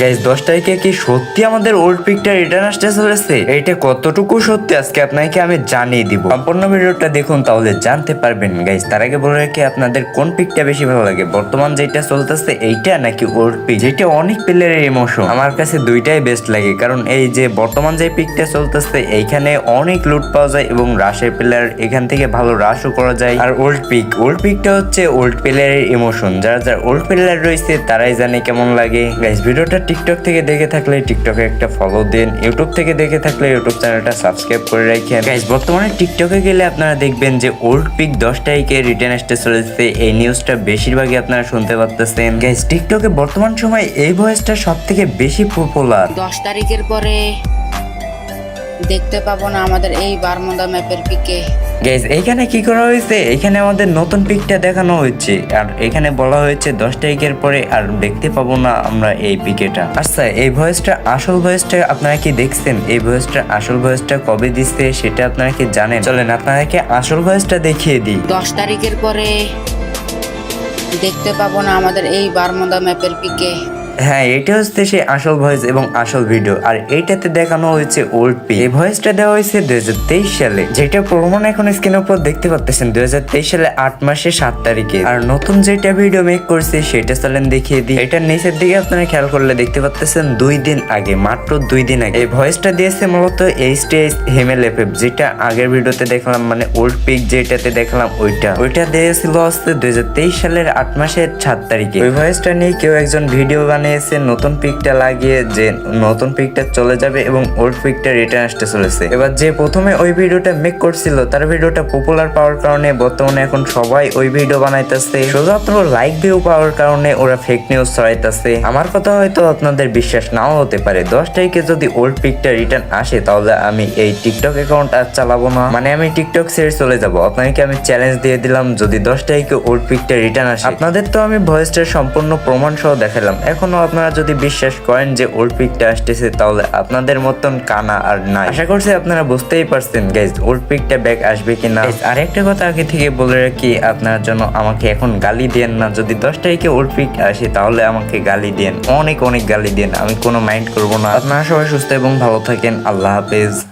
Guys দশ তারিখে কি সত্যি আমাদের ওল্ড পিকটা রিটার্ন আসতে চলেছে? এটা কতটুকু সত্যি আজকে আপনাকে আমি জানিয়ে দিব। সম্পূর্ণ ভিডিওটা দেখুন, তাহলে জানতে পারবেন। গাইজ তার আগে বলে রাখি, আপনাদের কোন পিকটা বেশি ভালো লাগে? বর্তমান যেটা চলতেছে এইটা নাকি ওল্ড পিক যেটা অনেক প্লেয়ারের ইমোশন আমার কাছে দুইটাই বেস্ট লাগে, কারণ এই যে বর্তমান যে পিকটা চলতেছে, এইখানে অনেক লুট পাওয়া যায় এবং রাশের প্লেয়ার এখান থেকে ভালো রাশও করা যায়। আর ওল্ড পিক ওল্ড পিকটা হচ্ছে ওল্ড প্লেয়ারের ইমোশন যারা যারা ওল্ড প্লেয়ার রয়েছে, তারাই জানে কেমন লাগে। গাইজ ভিডিওটা টিকটক থেকে দেখে থাকলে টিকটকে একটা ফলো দেন। ইউটিউব থেকে দেখে থাকলে ইউটিউব চ্যানেলটা সাবস্ক্রাইব করে রাখেন। গাইজ বর্তমানে টিকটকে গেলে আপনারা দেখবেন যে ওল্ড পিক দশ তারিখে রিটার্ন আসতে চলেছে। এই নিউজটা বেশিরভাগই আপনারা শুনতে পারতেছেন। গাইজ টিকটকে বর্তমান সময় এই ভয়েসটা সব থেকে বেশি পপুলার দশ তারিখের পরে দেখতে পাবো না আমাদের এই বারমুদা ম্যাপের পিকে। গাইজ এখানে কি করা হয়েছে? এখানে আমাদের নতুন পিকটা দেখানো হয়েছে। আর এখানে বলা হয়েছে দশ তারিখের পরে আর দেখতে পাবো না আমরা এই পিকেটা। আচ্ছা এই ভয়েসটা আসল ভয়েসটা আপনারা কি দেখছেন? এই ভয়েসটা আসল ভয়েসটা কবে দিচ্ছে সেটা আপনারা কি জানেন? চলেন আপনাদেরকে আসল ভয়েসটা দেখিয়ে দিই। দশ তারিখের পরে দেখতে পাবো না আমাদের এই বারমুদা ম্যাপের পিকে। হ্যাঁ এটা হচ্ছে সেই আসল ভয়েস এবং আসল ভিডিও আর এইটাতে দেখানো হয়েছে ওল্ড পি এই ভয়েসটা দেওয়া হয়েছে দুই হাজার তেইশ সালে, যেটা প্রমাণ এখন স্ক্রিনের উপর দেখতে পাচ্ছেন দুই হাজার তেইশ সালে আট মাসে সাত তারিখে। আর নতুন যেটা ভিডিও মেক করছে, সেটা চলেন দেখিয়ে দিই। এটার নিচের দিকে আপনারা খেয়াল করলে দেখতে পাচ্ছেন দুই দিন আগে, মাত্র দুই দিন আগে। এই ভয়েসটা দিয়েছে মূলত টি এইচ হেমেল এফ যেটা আগের ভিডিওতে দেখলাম মানে ওল্ড পিক যেটাতে দেখলাম ওইটা। ওইটা দিয়েছিল হচ্ছে দুই সালের আট মাসের সাত তারিখে। ওই ভয়েসটা নিয়ে কেউ একজন ভিডিও বানিয়েছে নতুন পিকটা লাগিয়ে যে নতুন পিকটা চলে যাবে এবং ওল্ড পিকটা রিটার্ন আসতে চলেছে। এবার যে প্রথমে ওই ভিডিওটা মেক করছিল, তার ভিডিওটা পপুলার পাওয়ার কারণে বর্তমানে এখন সবাই ওই ভিডিও বানাইতেছে। শুধুমাত্র লাইক ভিউ পাওয়ার কারণে ওরা ফেক নিউজ ছড়াইতেছে। আমার কথা হয়তো আপনাদের বিশ্বাস নাও হতে পারে। দশ তারিখে যদি ওল্ড পিকটা রিটার্ন আসে, তাহলে আমি এই টিকটক অ্যাকাউন্ট আর চালাবো না। মানে আমি টিকটক ছেড়ে চলে যাব। আপনাকে আমি চ্যালেঞ্জ দিয়ে দিলাম? যদি দশ তারিখে ওল্ড পিকটা রিটার্ন আসে। আপনাদের তো আমি ভয়েসটার সম্পূর্ণ প্রমাণ সহ দেখালাম। এখনও আপনারা যদি বিশ্বাস করেন যে ওল্ড পিকটা আসতেছে তাহলে আপনাদের মতন কানা আর নাই। আশা করছি আপনারা বুঝতেই পারছেন গাইজ ওল্ড পিকটা ব্যাক আসবে কিনা। Guys, আরেকটা কথা আগে থেকে বলে রাখি আপনার জন্য আমাকে এখন গালি দেন না। যদি দশ তারিখে ওল্ড পিক আসে তাহলে আমাকে গালি দেন। অনেক অনেক গালি দেন আমি কোনো মাইন্ড করব না। আপনারা সবাই সুস্থ এবং ভালো থাকেন। আল্লাহ হাফেজ।